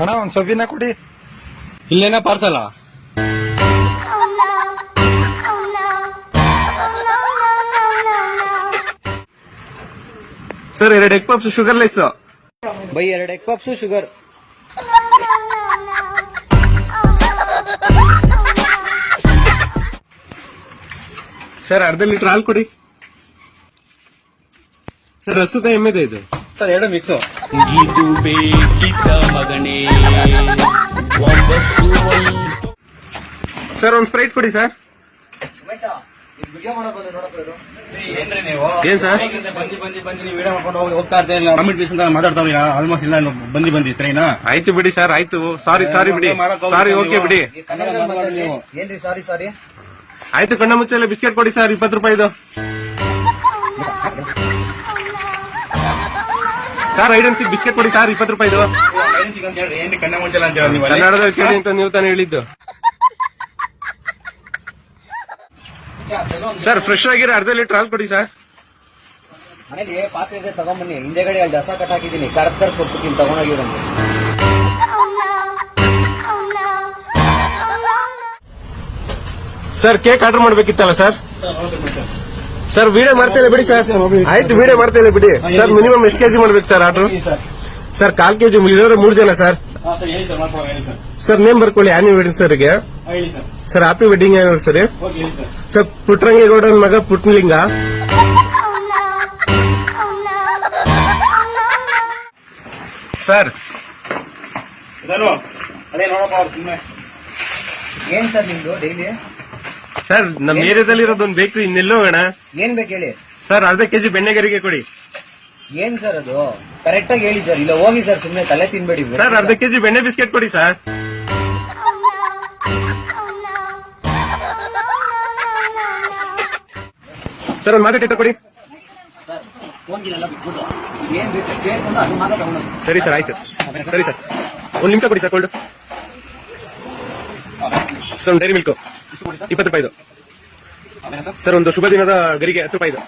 ಅಣ್ಣ ಒಂದ್ ಸೊಬಿನ ಕೊಡಿ. ಇಲ್ಲೇನ ಪಾರ್ಸಲ. ಸರ್ ಎರಡು egg puffs sugarless by ಎರಡು ಎಗ್ ಪಪ್ಸು ಶುಗರ್ ಸರ್ ಅರ್ಧ ಲೀಟರ್ ಹಾಲು ಕೊಡಿ. ಸರ್ ರಸುದ ಎಮ್ಮೆದೆ ಇದು. ಸರ್ ಎರಡು ಮಿಕ್ಸ್ ಇದು ಬೇಕಿದ್ದ ಮಗನೇ. ಸರ್ ಒಂದು ಸ್ಪ್ರೈಟ್ ಕೊಡಿ ಸರ್. ಏನ್ರಿ ನೀವು? ಏನ್ ಸರ್? ಬಂದಿ ಬಂದಿ ಬಂದಿ ನೀವು ವಿಡಿಯೋ ಮಾಡ್ಕೊಂಡು ಹೋಗಿ ಹೋಗ್ತಾ ಇರ್ತೀನಿ ನಾವು ಕಮಿಟ್ ಪೀಸ್ ಅಂತ ಮಾತಾಡ್ತಾವ್ರಿ ಆಲ್ಮೋಸ್ಟ್ ಇಲ್ಲ ಬಂದಿ ಬಂದಿ ಸರಿನಾ ಆಯ್ತು ಬಿಡಿ ಸರ್ ಆಯ್ತು. ಸಾರಿ ಸಾರಿ ಬಿಡಿ. ಸಾರಿ ಓಕೆ ಬಿಡಿ. ಏನ್ರಿ ಸಾರಿ ಸಾರಿ ಆಯ್ತು ಕಣ್ಣ ಮುಚ್ಚಲ್ಲ ಬಿಸ್ಕೆಟ್ ಕೊಡಿ ಸರ್ ಇಪ್ಪತ್ತು ರೂಪಾಯಿದು. ಸರ್ ಐಡ್ ಅನ್ಸಿ ಬಿಸ್ಕೆಟ್ ಕೊಡಿ ಸರ್ ಇಪ್ಪತ್ತು ನೀವು ಅಲ್ಲಿ? ಕನ್ನಡದಲ್ಲಿ ಕೇಳಿ ಅಂತ ನೀವು ತಾನೇ ಹೇಳಿದ್ದು. ಸರ್ ಫ್ರೆಶ್ ಆಗಿರೋ ಅರ್ಧ ಲೀಟರ್ ಹಾಲು ಕೊಡಿ ಸರ್ ಮನೇಲಿ ಪಾತ್ರೆ ಇದೆ ತಗೊಂಬನ್ನಿ. ಹಿಂದೆಗಡೆ ಅಲ್ಲಿ ದಸ ಕಟ್ ಹಾಕಿದ್ದೀನಿ. ಕರ್ದ್ ಕರ್ದ್ ಕೊಟ್ಬಿಟ್ಟಿನಿ ತಗೊಂಡೋಗಿರಂಗೆ ಸರ್ ಕೇಕ್ ಆರ್ಡರ್ ಮಾಡ್ಬೇಕಿತ್ತಲ್ಲ ಸರ್ ಸರ್ ವೀಡಿಯೋ ಮಾಡ್ತಾ ಇಲ್ಲ ಬಿಡಿ ಸರ್ ಆಯ್ತು ವೀಡಿಯೋ ಮಾಡ್ತಾ ಇಲ್ಲ ಬಿಡಿ. ಸರ್ ಮಿನಿಮಮ್ ಎಷ್ಟು ಕೆಜಿ ಮಾಡ್ಬೇಕು ಸರ್ ಆರ್ಡರ್? ಸರ್ ಕಾಲ್ ಕೆಜಿ ಇರೋರು ಮೂರ್ ಜನ ಸರ್ ಸರ್ ಹೇಳಿ ಸರ್ ಮಾಡ್ಕೊಳ ಸರ್ ಸರ್ ನೇಮ್ ಬರ್ಕೊಳ್ಳಿ ಆನಿ ವೆಡ್ಡಿಂಗ್ ಸರ್ಗೆ sir sir happy wedding anniversary sir sir ಪುಟ್ರಂಗೇಗೌಡನ ಮಗ ಪುಟ್ನಲಿಂಗ ಸರ್ ಅದೇ ನೋಡಪ್ಪ ಅವ್ರು ಸುಮ್ಮನೆ ಏನ್ ಸರ್ ನಿಮ್ದು ಡೈಲಿ ಸರ್ ನಮ್ ಏರಿಯಾದಲ್ಲಿ ಇರೋದು ಒಂದು ಬೇಕ್ರಿ ಇನ್ನೆಲ್ಲೋ ಹೋಗೋಣ ಏನ್ ಬೇಕು ಹೇಳಿ? ಸರ್ ಅರ್ಧ ಕೆಜಿ ಬೆಣ್ಣೆಗರಿಗೆ ಕೊಡಿ. ಏನ್ ಸರ್ ಅದು? ಕರೆಕ್ಟ್ ಆಗಿ ಹೇಳಿ ಸರ್. ಇಲ್ಲ ಹೋಗಿ ಸರ್ ಸುಮ್ನೆ ತಲೆ ತಿನ್ಬೇಡಿ ಸರ್ ಅರ್ಧ ಕೆಜಿ ಬೆಣ್ಣೆ ಬಿಸ್ಕೆಟ್ ಕೊಡಿ ಸರ್. ಸರ್ ಒಂದ್ ಮಾತಾಟ ಕೊಡಿ. ಸರಿ ಸರ್ ಆಯ್ತು. ಸರಿ ಸರ್. ಒಂದು ನಿಮಿಷ ಕೊಡಿ sir cold sir Dairy Milk. ಇಪ್ಪತ್ತು ರೂಪಾಯಿದು ಸರ್, ಒಂದು ಶುಭ ದಿನದ ಗರಿಗೆ ಹತ್ತು ರೂಪಾಯಿದು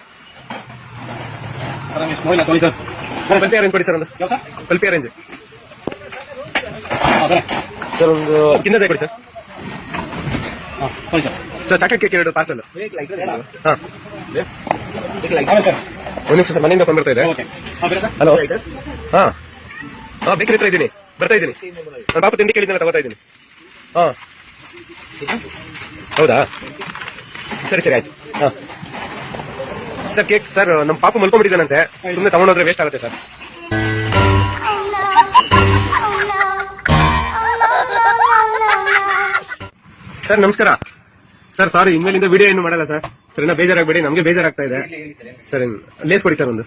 ಕಲ್ಪಿ ಅರೇಂಜ್ ಕೊಡಿ ಸರ್ ಒಂದು. ಕಲ್ಪಿ ಅರೇಂಜ್ ಸರ್, ಒಂದು ಕಿಂದ ಕೊಡಿ ಸರ್. ಸರ್ ಚಾಕ್ಲೇಟ್ ಕೇಕ್ ಎರಡು ಪಾರ್ಸಲ್ ಒಂದು ನಿಮಿಷ ಸರ್, ಮನೆಯಿಂದ ಬಂದ್ಬಿಡ್ತಾ ಇದೆ. ಹಲೋ ಹಾ. ಹಾ, ಬೇಕರಿ ಹತ್ರ ಇದ್ದೀನಿ. ಬರ್ತಾ ಇದ್ದೀನಿ. ನಾನು ಪಾಪ ತಿಂಡಿ ಕೇಳಿದ್ದೀನಿ ತಗೋತಾ ಇದ್ದೀನಿ. ಹಾ. ಹೌದಾ? ಸರಿ ಸರಿ, ಆಯ್ತು. ಸರ್, ಕೇಕ್, ಸರ್ ನಮ್ಮ ಪಾಪ ಮಲ್ಕೊಂಡ್ಬಿಟ್ಟಿದ್ದಾನಂತೆ. ಸುಮ್ಮನೆ ತಗೊಂಡೋದ್ರೆ ವೇಸ್ಟ್ ಆಗುತ್ತೆ, ಸರ್. ಸರ್, ನಮಸ್ಕಾರ. ಸರ್ ಸಾರಿ ಇನ್ಮೇಲಿಂದ ವಿಡಿಯೋ ಏನು ಮಾಡಲ್ಲ, ಸರ್. ಸರಿನಾ ಬೇಜಾರಾಗಬೇಡಿ, ನಮಗೆ ಬೇಜಾರಾಗ್ತಾ ಇದೆ. ಸರಿ ಲೇಸ್ ಕೊಡಿ, ಸರ್, ಒಂದು.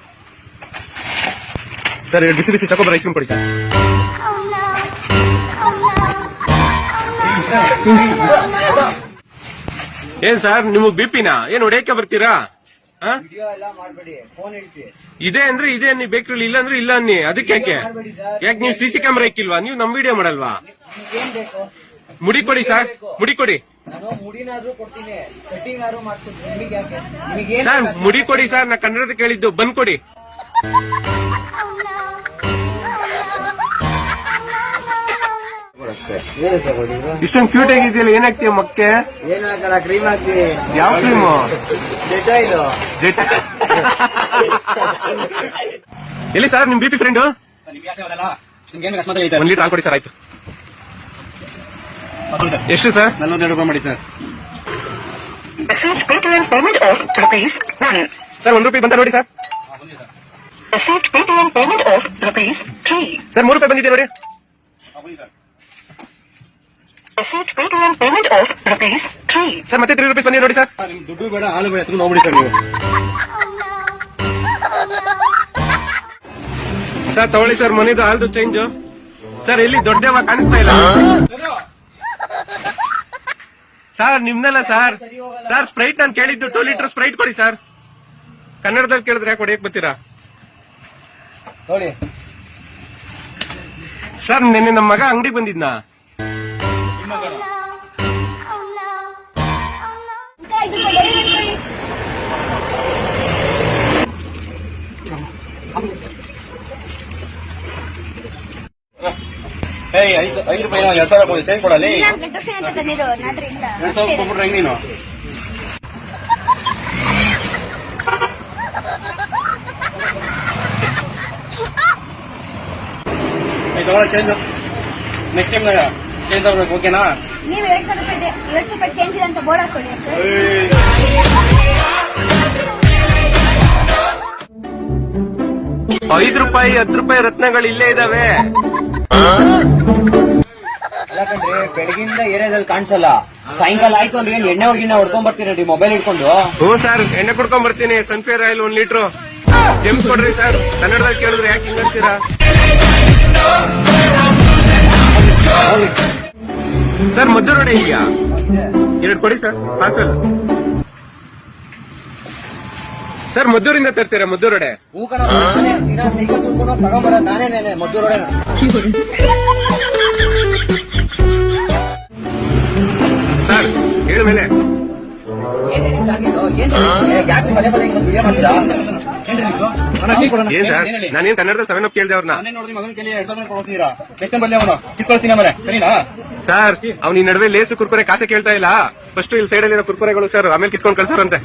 ಸರ್, ಬಿಸಿ ಬಿಸಿ ಚಕೋಬರ್ ಐಸ್ ಕ್ರೀಮ್ ಕೊಡಿ, ಸರ್. ಏನ್ ಸರ್ ನಿಮಗ್ ಬಿಪಿನ? ಏನ್ ಹೊಡೆಯಕ್ಕೆ ಬರ್ತೀರಾ? ಆ? ವಿಡಿಯೋ ಎಲ್ಲ ಮಾಡ್ಬೇಡಿ ಫೋನ್ ಹೇಳ್ತಿ ಇದೆ ಅಂದ್ರೆ ಇದೆ ನೀವು ಬೇಕ್ರಲ್ಲಿ ಇಲ್ಲ ಅಂದ್ರೆ ಇಲ್ಲ ಅನ್ನಿ. ಅದಕ್ಕೆ ಯಾಕೆ? ಯಾಕೆ ನೀವು ಸಿ ಸಿ ಕ್ಯಾಮ್ರಾ ಇಕ್ಕಿಲ್ವಾ? ನೀವು ನಮ್ ವಿಡಿಯೋ ಮಾಡಲ್ವಾ? ಏನ್ ಬೇಕು? ಮುಡಿ ಕೊಡಿ ಸರ್ ಮುಡಿ ಕೊಡಿ. ನಾನು ಮುಡಿನಾದ್ರೂ ಕೊಡ್ತೀನಿ ಕಟಿಂಗ್ ಆದ್ರೂ ಮಾಡ್ಸ್ಕೊಡ್ತೀನಿ. ನಿಮಗೆ ಯಾಕೆ? ನಿಮಗೆ ಏನ್ ಸರ್ ಮುಡಿ ಕೊಡಿ ಸರ್ ನಾ ಕನ್ನಡದ ಕೇಳಿದ್ದು. ಬಂದ್ ಕೊಡಿ ಇಷ್ಟೊಂದು ಕ್ಯೂಟ್ ಆಗಿದೆಯಲ್ಲ ಏನಾಗ್ತೀಯ ಮಕ್ಕೆ ಏನ್ ಹಾಕಲ್ಲ ಕ್ರೀಮ್ ಹಾಕ್ತೀವಿ. ಯಾವ ಕ್ರೀಮು ಜೆಟ ಇದು ಜೆಟ್. ಎಲ್ಲಿ ಸರ್ ನಿಮ್ ಬಿಪಿ ಫ್ರೆಂಡ್ ಸರ್ ನಿಮ್ಗೆ ಯಾಕೆ ಅದಲ್ಲ ನಿಮ್ಗೆ ಏನು ಅಷ್ಟು ಮಾತ್ರ ಒಂದ್ ಲೀಟರ್ ಹಾಕೊಡಿ ಸರ್ ಆಯ್ತು. ಸರ್ ಎಷ್ಟು ಸರ್? ನಲ್ವತ್ತೆರಡು ರೂಪಾಯಿ ಮಾಡಿ sir. Receipt Paytm payment of rupees 1. Sir ಒಂದ್ ರೂಪಾಯಿ ಬಂತ ನೋಡಿ ಸರ್. ಹಾ ಬಂದಿದೆ sir Receipt Paytm payment of rupees 3. Sir ಮೂರು ರೂಪಾಯಿ ಬಂದಿದೆ ನೋಡಿ. ಹಾ Paytm payment of rupees three 3. Sir ಮತ್ತೆ ತ್ರೀ ರುಪೀಸ್ ಬಂದಿದೆ ನೋಡಿ ಸರ್ ಸರ್ ನಿಮ್ ದುಡ್ಡು ಬೇಡ ಹಾಲು ಬೇಡ ತುಂಬ ನೋಡಿ ಸರ್ ನೀವು. ಸರ್ ತಗೊಳ್ಳಿ ಸರ್ ಮನೆದು ಹಾಲ್ದು ಚೇಂಜ್ ಸರ್ ಇಲ್ಲಿ ದೊಡ್ಡವ ಕಾಣಿಸ್ತಾ ಇಲ್ಲ. ಸರ್ ನಿಮ್ದಲ್ಲ ಸರ್ ಸರ್ ಸ್ಪ್ರೈಟ್ ನಾನು ಕೇಳಿದ್ದು ಟೂ ಲೀಟರ್ ಸ್ಪ್ರೈಟ್ ಕೊಡಿ ಸರ್ ಕನ್ನಡದಲ್ಲಿ ಕೇಳಿದ್ರೆ ಯಾಕೆ ಹೊಡಿಯಕ್ ಬರ್ತೀರಾ? ನೋಡಿ. ಸರ್ ನಿನ್ನೆ ನಮ್ಮ ಮಗ ಅಂಗಡಿ ಬಂದಿದ್ನಾ? ಏಯ್ ಐದು ಐದು ರೂಪಾಯಿ ಎರಡ್ ಸಾವಿರ ಚೇಂಜ್ ಕೊಡಲಿ ಎರಡು ಸಾವಿರ ಕೊಟ್ಬಿಟ್ರೆ ಹೆಂಗ್ ನೀನು? ಚೇಂಜ್ ನೆಕ್ಸ್ಟ್ ಟೈಮ್ ಚೇಂಜ್ ತಗೋಬೇಕು ಓಕೆನಾ ನೀವು ಎರಡ್ ಸಾವಿರ ರೂಪಾಯಿ ಎರಡ್ ರೂಪಾಯಿ ಚೇಂಜ್ ಇಲ್ಲ ಅಂತ ಬೋರ್ಡ್ ಹಾಕೊಳ್ಳಿ ಐದು ರೂಪಾಯಿ ಹತ್ತು ರೂಪಾಯಿ ರತ್ನಗಳು ಇಲ್ಲೇ ಇದಾವೆ. ಯಾಕಂದ್ರೆ ಬೆಳಗಿಂದ ಏರಿಯಾದಲ್ಲಿ ಕಾಣಿಸಲ್ಲ. ಸಾಯಂಕಾಲ ಆಯ್ತು ಅಂದ್ರೆ ಏನ್ ಎಣ್ಣೆ ಹೊರಗಿನ ಹೊಡ್ಕೊಂಡ್ ಬರ್ತೀರಿ ಮೊಬೈಲ್ ಇಟ್ಕೊಂಡು ಹ್ಞೂ ಸರ್, ಎಣ್ಣೆ ಕುಡ್ಕೊಂಡ್ ಬರ್ತೀನಿ. ಸನ್ಫೇರ್ ಆಯಿಲ್ ಒಂದ್ ಲೀಟ್ರು. ಜೆಮ್ಸ್ ಕೊಡ್ರಿ ಸರ್. ಕನ್ನಡದಲ್ಲಿ ಕೇಳಿದ್ರೆ ಯಾಕೆ ಹಿಂಗಂತೀರಾ ಸರ್ ಮದ್ದು ರೋಡೆ ಇದೆಯಾ? ಎರಡು ಕೊಡಿ ಸರ್ ಪಾರ್ಸಲ್ ಸರ್ ಮದ್ದೂರಿಂದ ತರ್ತೀರಾ ಮದ್ದೂರಡೆ? ತಗೊಂಬರ ನಾನೇ ನೇನೆ ಸರ್ ಹೇಳ ಮೇಲೆ. ಯಾಕೆ ಮನೆ ಮನೆ ವಿಡಿಯೋ ಮಾಡ್ತೀರಾ ಏನ್ ಸರ್? ನಾನೇನ್ ಕನ್ನಡದ ಸೆವೆನ್ ಅಪ್ ಕೇಳ್ದೆ ಅವ್ರನ್ನ ಸರ್ ಅವ್ನ ಈ ನಡುವೆ ಲೇಸು ಕುರ್ಕುರೆ ಕಾಸೆ ಕೇಳ್ತಾ ಇಲ್ಲ. ಫಸ್ಟ್ ಇಲ್ಲಿ ಸೈಡ್ ಅಲ್ಲಿರೋ ಕುರ್ಕುರೆಗಳು ಸರ್ ಆಮೇಲೆ ಕಿತ್ಕೊಂಡ್ ಕಳ್ಸಾರಂತೆ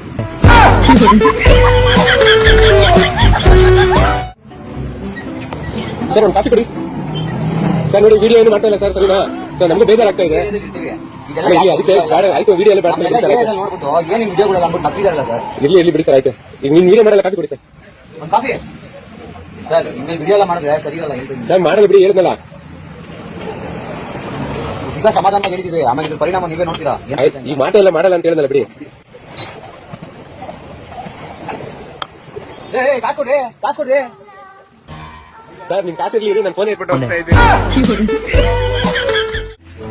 ಸರ್ ಒಂದು ಕಾಫಿ ಕೊಡಿ ಸರ್ ನೋಡಿ ವಿಡಿಯೋ ಏನು ಮಾಡ್ತಾ ಇಲ್ಲ ಸರ್ ಸರಿನಾ ಸರ್ ನಮ್ಗೆ ಬೇಜಾರಾಗ್ತಾ ಇದೆ ಅಲ್ಲ, ಇಲ್ಲಿ ಅದಕ್ಕೆ ಬೇಡ, ಆಯ್ತು ವಿಡಿಯೋ ಎಲ್ಲ ಬೇಡ ಸರ್, ಆಯ್ತು. ನೋಡ್ಬಿಟ್ಟು ಏನ್ ವಿಡಿಯೋಗಳು ಅಂದ್ಬಿಟ್ಟು ನಗ್ತಿದಾರಲ್ಲ ಸರ್ ಇರ್ಲಿ ಇರ್ಲಿ ಬಿಡಿ ಸರ್ ಆಯ್ತು ಈಗ ನೀನ್ ವಿಡಿಯೋ ಮಾಡಲ್ಲ ಕಾಫಿ ಕೊಡಿ ಸರ್ ಒಂದ್ ಕಾಫಿ ಸರ್ ಇನ್ಮೇಲೆ ವಿಡಿಯೋ ಎಲ್ಲ ಮಾಡಿದ್ರೆ ಸರಿ ಇರಲ್ಲ ಹೇಳ್ತೀನಿ ಸರ್ ಮಾಡಲ್ಲ ಬಿಡಿ ಹೇಳಿದ್ನಲ್ಲ ದಿವಸ ಸಮಾಧಾನ ಹೇಳಿದೀವಿ ಆಮೇಲೆ ಇದ್ರ ಪರಿಣಾಮ ನೀವೇ ನೋಡ್ತೀರಾ ಏನ್ ಆಯ್ತು ಈ ಮಾಟ ಎಲ್ಲ ಮಾಡಲ್ಲ ಅಂತ ಹೇಳಿದ್ನಲ್ಲ ಬಿಡಿ ಏ, ಏ, ಕಾಸು ಕೊಡ್ರಿ ಕಾಸು ಕೊಡ್ರಿ ಸರ್ ನಿಮ್ ಕಾಸಿರ್ಲಿ ಇರಿ ನಾನು ಫೋನ್ ಇಟ್ಬಿಟ್ಟು ಹೋಗ್ತಾ ಇದ್ದೀನಿ.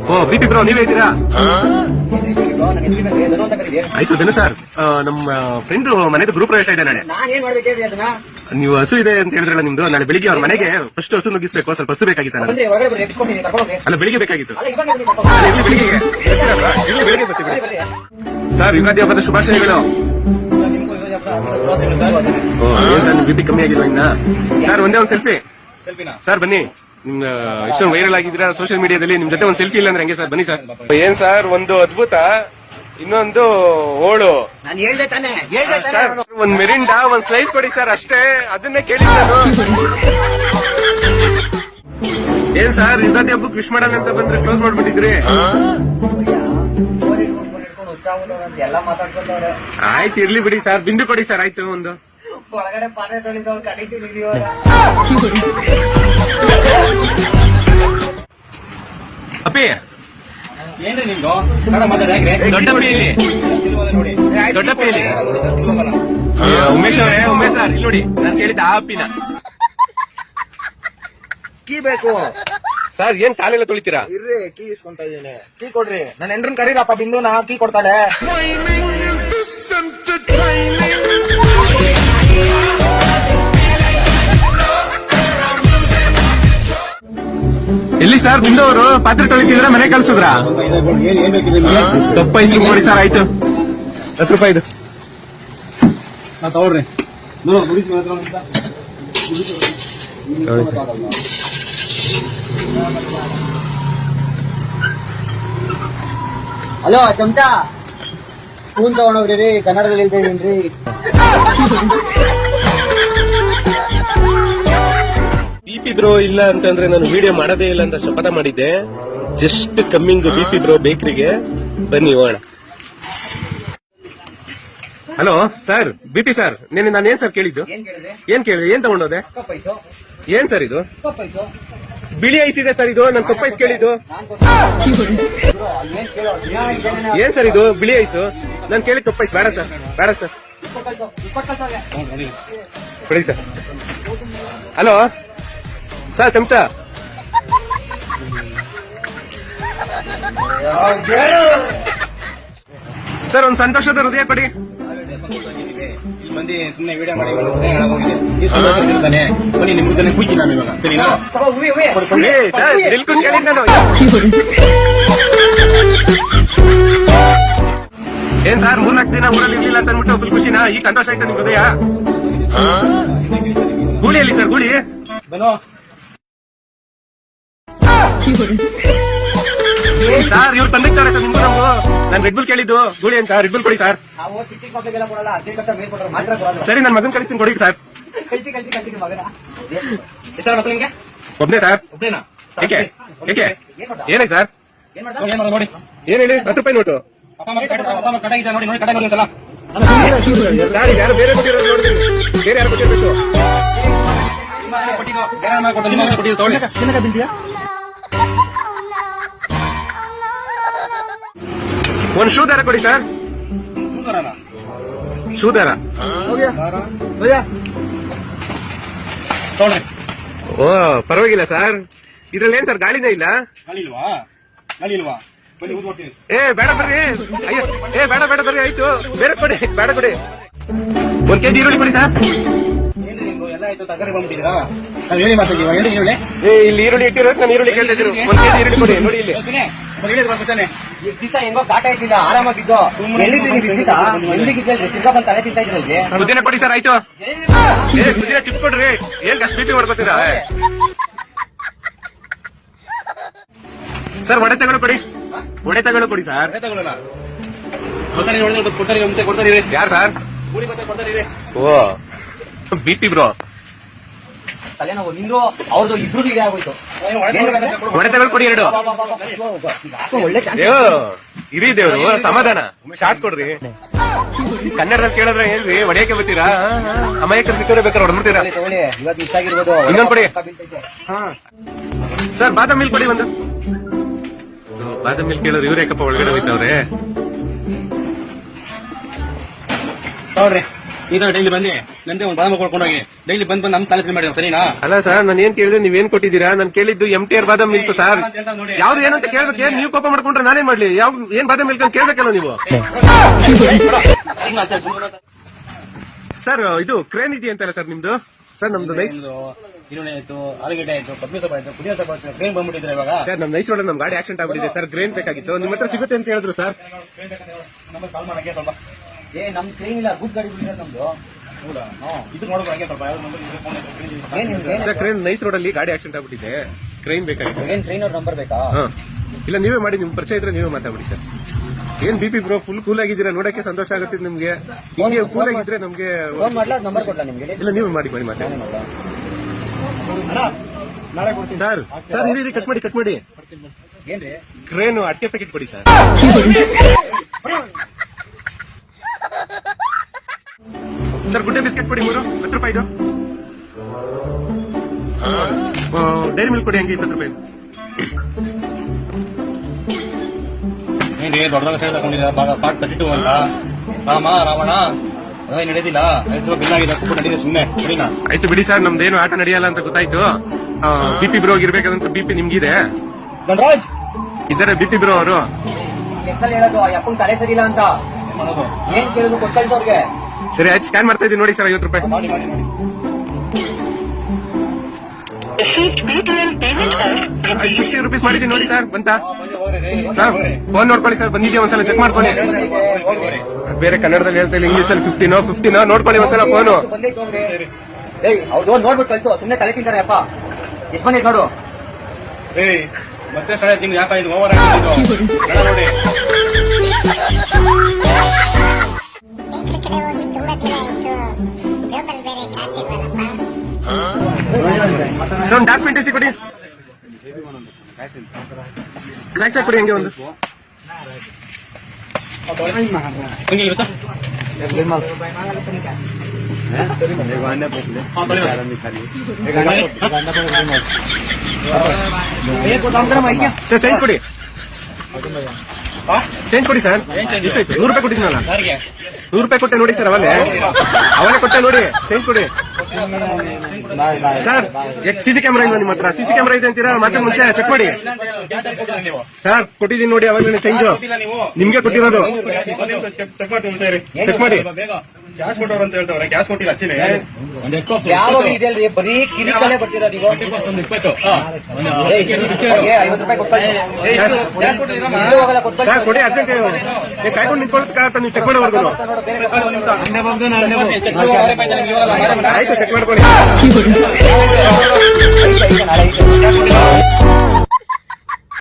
ಓ ಬಿ ಪಿ ಬ್ರೋ ನೀವೇ ಇದ್ದೀರಾ? ಆಯ್ತು ದಿನ ಸರ್ ನಮ್ಮ ಫ್ರೆಂಡ್ ಮನೆದು ಗ್ರೂಪ್ ಪ್ರವೇಶ ಇದೆ ನಾಳೆ. ನಾನ್ ಏನ್ ಮಾಡ್ಬೇಕು ಹೇಳಿ ಅದನ್ನ? ನೀವು ಹಸು ಇದೆ ಅಂತ ಹೇಳಿದ್ರಲ್ಲ ನಿಮ್ದು ನಾಳೆ ಬೆಳಿಗ್ಗೆ ಅವ್ರ ಮನೆಗೆ ಫಸ್ಟ್ ಹಸು ನುಗ್ಗಿಸ್ಬೇಕು ಸ್ವಲ್ಪ ಹಸು ಬೇಕಾಗಿತ್ತು ನನಗೆ. ಹೊರಗಡೆ ಬರ್ರಿ ಅಲ್ಲ ಬೆಳಿಗ್ಗೆ ಬೇಕಾಗಿತ್ತು. ಅಲ್ಲ ಇವಾಗ ಬೆಳಿಗ್ಗೆ. ಬೆಳಿಗ್ಗೆ ಬರ್ತೀವಿ. ಸರ್ ಯುಗಾದಿ ಹಬ್ಬದ ಶುಭಾಶಯಗಳು. ಬಿ ಪಿ ಕಮ್ಮಿ ಆಗಿಲ್ವಾ ಇನ್ನ? ಸರ್ ಒಂದೇ ಒಂದು ಸೆಲ್ಫಿ ಸರ್ ಬನ್ನಿ. ನಿಮ್ ಇಷ್ಟೊಂದು ವೈರಲ್ ಆಗಿದ್ದೀರಾ ಸೋಷಿಯಲ್ ಮೀಡಿಯಾದಲ್ಲಿ ನಿಮ್ ಜೊತೆ ಒಂದು ಸೆಲ್ಫಿ ಇಲ್ಲ ಅಂದ್ರೆ ಹಂಗೆ ಸರ್ ಬನ್ನಿ ಸರ್ ಏನ್ ಸರ್ ಒಂದು ಅದ್ಭುತ ಇನ್ನೊಂದು ಓಳು. ನಾನು ಹೇಳ್ದೆ ತಾನೆ ಹೇಳ್ದೆ ತಾನೆ. ಸರ್ ಒಂದ್ ಮೆರಿಂಡಾ ಒಂದ್ ಸ್ಲೈಸ್ ಕೊಡಿ ಸರ್ ಅಷ್ಟೇ. ಅದನ್ನೇ ಕೇಳಿ ನಾನು. ಏನ್ ಸರ್ ಯುಗಾದಿ ಹಬ್ಬಕ್ಕೆ ವಿಶ್ ಮಾಡೋಣ ಅಂತ ಬಂದ್ರೆ ಕ್ಲೋಸ್ ಮಾಡ್ಬಿಟ್ಟಿದ್ರಿ? ಆಯ್ತು ಇರ್ಲಿ ಬಿಡಿ ಸರ್. ಬಿಂದು ಕೊಡಿ ಸರ್ ಆಯ್ತು ಒಂದು. ಒಳಗಡೆ ಪಾತ್ರೆ ತೊಳಿದವ್ರು ಕಡಿತೀವಿ ಅಪ್ಪಿ. ಏನ್ರಿ ನಿಮ್ದು? ಇಲ್ಲಿ. ಇಲ್ಲಿ. ಉಮೇಶ್ ಅವರೇ ಉಮೇಶ್ ಸರ್ ಇಲ್ಲಿ ನೋಡಿ. ನಾನು ಕೇಳಿದ್ದ ಆ ಅಪ್ಪಿನ. ಕೀ ಬೇಕು. ಸರ್ ಏನ್ ಕಾಲೆಲ್ಲ ತೊಳಿತೀರಾ? ಇರ್ರಿ ಕೀ ಇಸ್ಕೊಂತ ಇದೀನಿ. ಕೀ ಕೊಡ್ರಿ. ನನ್ನ ಹೆಂಡ್ರನ್ ಕರೀರಪ್ಪ ಬಿಂದು ನಾ ಕೀ ಕೊಡ್ತಾಳೆ ಎಲ್ಲಿ ಸರ್ ಬಿಂದು ಅವರು? ಪಾತ್ರೆ ತೊಳಿತಿದ್ರ ಮನೆ ಕಳ್ಸಿದ್ರ? ತಪ್ಪ ಇಸ್ರು ನೋಡಿ ಸರ್ ಆಯ್ತು. ಹತ್ತು ರೂಪಾಯಿ ಇದು. ಹಾ, ತಗೊಳ್ರಿ ನೋಡು, ಮುಗಿತು ಮಾತ್ರ ಅಂತ. ಹಲೋ ಚಮಚ. ಕೂನ್ ತಗೊಂಡೋಗ್ರಿ ಕನ್ನಡದಲ್ಲಿ ಹೇಳ್ತಾ ಬಿಪಿ ಬಿ ಪಿ ಬ್ರೋ ಇಲ್ಲ ಅಂತಂದ್ರೆ ನಾನು ವಿಡಿಯೋ ಮಾಡೋದೇ ಇಲ್ಲ ಅಂತ ಶಪಥ ಮಾಡಿದ್ದೆ. ಜಸ್ಟ್ ಕಮ್ಮಿಂಗ್ ಬಿಪಿ ಬ್ರೋ ಬೇಕ್ರಿಗೆ. ಬನ್ನಿ ಹೋಗೋಣ. ಹಲೋ ಸರ್ ಬಿಪಿ ಸರ್ ನಿನ್ನೆ ನಾನು ಏನ್ ಸರ್ ಕೇಳಿದ್ದು? ಏನ್ ಕೇಳಿದೆ ಏನ್ ತಗೊಂಡೋದೆ? ಏನ್ ಸರ್ ಇದು? ಬಿಳಿ ಐಸ್ ಇದೆ ಸರ್ ಇದು? ನಾನು ಐಸ್ ಕೇಳಿದ್ದು. ಏನ್ ಸರ್ ಇದು? ಬಿಳಿ ಐಸು? ನಾನು ಕೇಳಿ ಕಪ್ಪೈಸ್ ಬೇಡ ಸರ್. ಬೇಡ ಸರ್. ಬಿಡಿ ಸರ್. ಹಲೋ? ಸರ್, ಚಮಚ. ಸರ್, ಒಂದು ಸಂತೋಷದ ಹೃದಯ ಕೊಡಿ. ಇಲ್ಲಿ ಬಂದು ಸುಮ್ನೆ ವಿಡಿಯೋ ಮಾಡಿ ಒಂದು ಹೃದಯ ಹೇಳಕ್ ಹೋಗಿದೆ. ಈ ಸಂತೋಷ ಇರ್ತಾನೆ. ಬನ್ನಿ ನಿಮ್ ಹೃದಯ ಕೂಗಿ ನಾನು ಇವಾಗ ಸರಿನಾ ತಗೋ, ಹೂವಿ, ಹೂವಿ. ಏ, ಸರ್ ದಿಲ್ ಖುಷ್ ಕೇಳಿದ್ ನಾನು ಏನ್ ಸರ್ ಮೂರ್ನಾಲ್ಕು ದಿನ ಊರಲ್ಲಿ ಇರ್ಲಿಲ್ಲ ಅಂತ ಅಂದ್ಬಿಟ್ಟು ಫುಲ್ ಖುಷಿನಾ ಈಗ ಸಂತೋಷ ಆಯ್ತಾ ನಿಮ್ ಹೃದಯ ಗೂಳಿಯಲ್ಲಿ ಸರ್ ಗೂಳಿ ಬನೋ ಸರ್ ಇವ್ರು ತಂದಿರ್ತಾರೆ ಸರ್ ನಿಮ್ಗೂ ನಮ್ಗೂ ನಾನು ರೆಡ್ ಬುಲ್ ಕೇಳಿದ್ದು. ಗುಳಿ ಅಂತ ರೆಡ್ ಬುಲ್ ಕೊಡಿ ಸರ್. ನಾವು ಚಿಕ್ಕ ಚಿಕ್ಕ ಮಕ್ಕಳಿಗೆಲ್ಲ ಕೊಡಲ್ಲ ಹದಿನೈದು ವರ್ಷ ಮೇಲ್ ಕೊಡೋರು ಮಾತ್ರ ಸರಿ ನನ್ನ ಮಗನ್ ಕಳಿಸ್ತೀನಿ ಕೊಡಿ ಸರ್. ಕಳ್ಸಿ ಕಳ್ಸಿ ಕಳ್ಸಿ ಮಗನ. ಎಷ್ಟಾರ ಮಕ್ಕಳು ನಿಮ್ಗೆ ಒಬ್ನೇ ಸರ್. ಏಕೆ? ಏಕೆ? ಏನೇ ಸರ್? ಏನ್ ನೋಡಿ, ಏನ್ ಹೇಳಿ? ಹತ್ತು ರೂಪಾಯಿ ನೋಟು. ಕಡೆ ಇದೆ ನೋಡಿ ನೋಡಿ ಕಡೆ ನೋಡಿ ಅಂತಲ್ಲ. ಸರ್ ಯಾರು ಬೇರೆ ಕೊಟ್ಟಿರೋದು ನೋಡ್ತೀನಿ. ಬೇರೆ ಯಾರು ಕೊಟ್ಟಿರ್ಬೇಕು ಕೊಟ್ಟಿದ್ದು ಬೇರೆ ಕೊಟ್ಟಿದ್ದು ತಗೊಳ್ಳಿ. ಒಂದ್ ಶೂ ದರ ಕೊಡಿ ಸರ್. ಶೂ ದಾರ. ಓ ಪರವಾಗಿಲ್ಲ ಸರ್. ಇದ್ರಲ್ಲಿ ಏನ್ ಸರ್ ಗಾಳಿನೇ ಇಲ್ಲ? ಏ ಬೇಡ ಬರ್ರಿ. ಅಯ್ಯೋ ಏ ಬೇಡ ಬೇಡ ಬರ್ರಿ ಆಯ್ತು. ಬೇರೆ ಕೊಡಿ ಬೇಡ ಕೊಡಿ. ಒಂದ್ ಕೆಜಿ ಈರುಳ್ಳಿ ಕೊಡಿ ಸರ್. ಇಲ್ಲಿ ಈರುಳ್ಳಿ ಇಟ್ಟಿರೋದು ನಾನು ಈರುಳ್ಳಿ ಕೇಳ್ತಾ ಇದ್ರು ಒಂದ್ ಕೆಜಿ ಈರುಳ್ಳಿ ಕೊಡಿ ನೋಡಿ ಇಲ್ಲಿ. ಹೇಳ್ತೀನಿ ಒಂದು ಹೇಳಿದ್ ಬರ್ತಾನೆ ಇಷ್ಟ ದಿವಸ ಹೆಂಗೋ ಕಾಟ ಇದ್ದಿಲ್ಲ ಆರಾಮಾಗಿದ್ದು. ಎಲ್ಲಿದ್ದೀರಿ ಇಷ್ಟ ದಿವಸ ಎಲ್ಲಿಗಿದ್ದಲ್ಲಿ ತಿರ್ಗಾ ಬಂದು ತಲೆ ತಿಂತಾ ಇದ್ರಲ್ಲಿ ಕೊಡಿ ಸರ್ ಆಯ್ತು. ಚಿಪ್ಸ್ ಕೊಡ್ರಿ. ಏನ್ ಅಷ್ಟು ಬಿಪಿ ಮಾಡ್ಕೋತೀರಾ? ಸರ್ ಒಡೆ ತಗೊಳ್ಳೋ ಕೊಡಿ. ಒಡೆ ತಗೊಳ್ಳೋ ಕೊಡಿ ಸರ್. ತಗೊಳ್ಳೋಣ ಕೊಡ್ತಾರೆ ನೋಡಿದ್ರೆ ಕೊಡ್ತಾರೆ ಕೊಡ್ತಾರೆ ಯಾರು ಸರ್? ಕೊಡ್ತಾರೆ ಓ. BP bro. ತಲೆನೋವು ನಿಂದು ಅವ್ರದ್ದು ಇಬ್ರು ಇದೆ ಆಗೋಯ್ತು. ಹೊಡೆತಗಳು ಕೊಡಿ ಎರಡು. ಒಳ್ಳೆ ಇರಿ ದೇವ್ರು ಸಮಾಧಾನ. ಶಾರ್ಟ್ಸ್ ಕೊಡ್ರಿ. ಕನ್ನಡದಲ್ಲಿ ಕೇಳಿದ್ರೆ ಏನ್ರಿ ಹೊಡೆಯಕ್ಕೆ ಬರ್ತೀರಾ? ಅಮಾಯಕ ಸಿಕ್ಕರೆ ಬೇಕಾದ್ರೆ ಹೊಡ್ಬಿಡ್ತೀರಾ ತಗೊಳ್ಳಿ ಇವತ್ತು ಮಿಸ್ ಆಗಿರ್ಬೋದು. ಇನ್ನೊಂದ್ ಕೊಡಿ. ಸರ್ ಬಾದಾಮ್ ಮಿಲ್ ಕೊಡಿ ಒಂದು. ಬಾದಾಮ್ ಮಿಲ್ ಕೇಳಿದ್ರೆ ಇವ್ರೇ ಯಾಕಪ್ಪ ಒಳಗಡೆ ಹೋಯ್ತವ್ರೆ? ನೋಡ್ರಿ ತರ ಡೈಲಿ ಬನ್ನಿ. ನಂದೇ ಒಂದು ಬಾದಾಮ ಕೊಡ್ಕೊಂಡೋಗಿ ಡೈಲಿ ಬಂದ್ ಬಂದು ನಮ್ಮ ತಲೆ ತಿಂದು ಮಾಡಿ ಸರಿನಾ? ಅಲ್ಲ ಸರ್ ನಾನು ಏನ್ ಕೇಳಿದ್ರೆ ನೀವೇನ್ ಕೊಟ್ಟಿದ್ದೀರಾ? ನಾನು ಕೇಳಿದ್ದು M T R badam milk sir. ಯಾವ್ದು ಏನಂತ ಕೇಳ್ಬೇಕು ಏನ್ ನೀವು ಕೋಪ ಮಾಡ್ಕೊಂಡ್ರೆ ನಾನೇ ಮಾಡ್ಲಿ. ಯಾವ ಏನ್ ಬಾದಾಮ್ ಮಿಲ್ಕ್ ಅಂತ ಕೇಳ್ಬೇಕಲ್ಲ ನೀವು? ಸರ್ ಇದು ಕ್ರೇನ್ ಇದೆಯಂತಲ್ಲ ಸರ್ ನಿಮ್ದು? ಸರ್ ನಮ್ದು ನೈಸ್ ಈರುಳ್ಳಿ ಆಯ್ತು ಆಲೂಗಡ್ಡೆ ಆಯ್ತು ಕಬ್ಬಿ ಸೊಪ್ಪು ಆಯ್ತು ಪುದಿಯ ಸೊಪ್ಪು ಆಯ್ತು ಟ್ರೈನ್ ಬಂದ್ಬಿಟ್ಟಿದ್ರೆ ಇವಾಗ. ಸರ್ ನಮ್ಮ ನೈಸ್ ರೋಡ್ ನಮ್ ಗಾಡಿ ಆಕ್ಸಿಡೆಂಟ್ ಆಗ್ಬಿಟ್ಟಿದೆ ಸರ್ ಗ್ರೇನ್ ಬೇಕಾಗಿತ್ತು. ನಿಮ್ಮ ಹತ್ರ ಸಿಗುತ್ತೆ ಅಂತ ಹೇಳಿದ್ರು ಸರ್. ನಮಗೆ ಕಾಲ್ ಮಾಡಕ್ಕೆ ಸ್ವಲ್ಪ. ಏ ನಮ್ ಟ್ರೈನ್ ಇಲ್ಲ ಗುಡ್ ಗಾಡಿ ಬಿಡಿದ್ರೆ ನಮ್ದು. ಕ್ರೇನ್ ನೈಸ್ ರೋಡ್ ಅಲ್ಲಿ ಗಾಡಿ ಆಕ್ಸಿಡೆಂಟ್ ಆಗ್ಬಿಟ್ಟಿದೆ ಕ್ರೈನ್ ಬೇಕಾಗಿತ್ತು ಏನ್ ಟ್ರೈನ್ ಅವ್ರ ನಂಬರ್ ಬೇಕಾ ಇಲ್ಲ ನೀವೇ ಮಾಡಿ ನಿಮ್ ಪರಿಚಯ ಇದ್ರೆ ನೀವೇ ಮಾತಾಡ್ಬಿಡಿ ಸರ್ ಏನ್ B P bro full cool ಆಗಿದ್ದೀರಾ ನೋಡಕ್ಕೆ ಸಂತೋಷ ಆಗುತ್ತೆ ನಿಮ್ಗೆ ಹಿಂಗೆ ಕೂಲ್ ಆಗಿದ್ರೆ ನಮ್ಗೆ ಫೋನ್ ಮಾಡ್ಲಾ ನಂಬರ್ ಕೊಡ್ಲಾ ನಿಮ್ಗೆ ಇಲ್ಲ ನೀವೇ ಮಾಡಿ ಮಾಡಿ ಮಾತಾಡಿ ಸರ್ ಸರ್ ಇರಿ ಕಟ್ ಮಾಡಿ ಕಟ್ ಮಾಡಿ ಕ್ರೇನು ಕ್ರೇನ್ ಅಟ್ಟೆ ಪ್ಯಾಕೆಟ್ ಕೊಡಿ ಸರ್ ಸರ್ ಗುಡ್ಡೆ ಬಿಸ್ಕೆಟ್ ಕೊಡಿ ಮೂರು. ಹತ್ತು ರೂಪಾಯಿದು ಡೈರಿ ಮಿಲ್ಕ್ ಕೊಡಿ ಹಂಗೆ ಇಪ್ಪತ್ತು ರೂಪಾಯಿ. ಏನ್ರಿ ದೊಡ್ಡದಾಗ ಸೇಲ್ ತಗೊಂಡಿದ್ದ ಪಾರ್ಟ್ ತರ್ಟಿ ಟು ಅಂತ. ರಾಮ ರಾವಣ ಅದೇ ನಡೆದಿಲ್ಲ. ಐದು ರೂಪಾಯಿ ಬಿಲ್ ಆಗಿದೆ ಕೊಟ್ಟು ನಡೀದೆ ಸುಮ್ಮನೆ ಸರಿನಾ ಆಯ್ತು ಬಿಡಿ ಸರ್ ನಮ್ದೇನು ಆಟ ನಡೆಯಲ್ಲ ಅಂತ ಗೊತ್ತಾಯ್ತು. ಬಿಪಿ ಬ್ರೋ ಇರ್ಬೇಕಂತ ಬಿಪಿ ನಿಮ್ಗಿದೆ. ಧನರಾಜ್! ಇದ್ದಾರೆ ಬಿಪಿ ಬ್ರೋ ಅವರು. ಎಕ್ಸಲ್ ಹೇಳೋದು ಅಪ್ಪನ್ ತಲೆ ಸರಿ ಇಲ್ಲ ಅಂತ. ಏನ್ ಕೇಳುದು ಏನ್ ಕೇಳೋದು ಕೊಟ್ಟು ಕಳ್ಸೋರ್ಗೆ ಸರಿ ಆಯ್ತು ಸ್ಕ್ಯಾನ್ ಮಾಡ್ತಾ ಇದ್ದೀನಿ. ನೋಡಿ ಸರ್ ಐವತ್ತು ರೂಪಾಯಿ. ಫಿಫ್ಟಿ ರುಪೀಸ್ ಮಾಡಿದ್ದೀನಿ. ನೋಡಿ ಸರ್ ಬಂತಾ? ಸರ್ ಫೋನ್ ನೋಡ್ಕೊಳ್ಳಿ ಸರ್ ಬಂದಿದ್ಯಾ ಒಂದ್ಸಲ? ಚೆಕ್ ಮಾಡ್ಕೊಳ್ಳಿ. ಬೇರೆ ಕನ್ನಡದಲ್ಲಿ ಹೇಳ್ತಾ ಇಲ್ಲ ಇಂಗ್ಲಿಷ್ ಅಲ್ಲಿ ಫಿಫ್ಟಿನೋ ಫಿಫ್ಟಿನೋ ನೋಡ್ಕೊಳ್ಳಿ ಒಂದ್ಸಲ ಫೋನು ನೋಡ್ಬಿಟ್ಟು ಕಳ್ಸು ಸುಮ್ನೆ ತಲೆ ತಿಂತಾರೆ ಅಪ್ಪ. ಎಷ್ಟು ಬಂದೈತೆ ನೋಡು? ಏಯ್ ಮತ್ತೆ ಸರ ತಿಂಗ್ ಯಾಕ ಇದು ಓವರ್ ನೋಡಿ. ಸರ್ ಡಾಕ್ಯುಮೆಂಟ್ ಎಸಿ ಕೊಡಿ. ಕ್ರ್ಯಾಕ್ ಕೊಡಿ ಹಂಗೆ ಒಂದು. ಚೇಂಜ್ ಕೊಡಿ? ಚೇಂಜ್ ಕೊಡಿ ಸರ್ ನೂರು ರೂಪಾಯಿ ಕೊಟ್ಟಿದ್ನಲ್ಲ ನೂರು ರೂಪಾಯಿ ಕೊಟ್ಟೆ ನೋಡಿ ಸರ್ ಅವಲ್ಲೇ. ಅವನೇ ಕೊಟ್ಟೆ ನೋಡಿ. ಚೇಂಜ್ ಕೊಡಿ. ಸರ್ ಸಿಸಿ ಕ್ಯಾಮ್ರಾ ಇಲ್ವಾ ನಿಮ್ಮ ಹತ್ರ. ಸಿಸಿ ಕ್ಯಾಮ್ರಾ ಇದೆ ಅಂತೀರಾ? ಮತ್ತೆ ಮುಂಚೆ ಚೆಕ್ ಮಾಡಿ. ಸರ್ ಕೊಟ್ಟಿದ್ದೀನಿ ನೋಡಿ ಅವಾಗ ಚೇಂಜ್ ನಿಮ್ಗೆ ಕೊಟ್ಟಿರೋದು. ಚೆಕ್ ಮಾಡಿ. ಬೇಗ ಕೊಟ್ಟವ್ರ ಕೊಟ್ಟವ್ರು ಅಂತ ಹೇಳ್ತಾವ್ರೆ. ಗ್ಯಾಸ್ ಕೊಟ್ಟಿಲ್ಲ ಅಚ್ಚಿನಿ. ಇದೆಯಲ್ರಿ? ಬರೀ ಬರ್ತೀರಾ ನೀವು? ಐವತ್ತು ರೂಪಾಯಿ ಕೊಟ್ಟು. ಇಲ್ಲೂ ಕೊಡಿ ಅರ್ಜೆಂಟ್ ಕಾಯ್ಕೊಂಡು ನೀವು ಚೆಕ್ ಮಾಡೋವರೆಗೂ. ಆಯ್ತು ಚೆಕ್ ಮಾಡ್ಕೊಳ್ಳಿ. Alay ka, alay ka.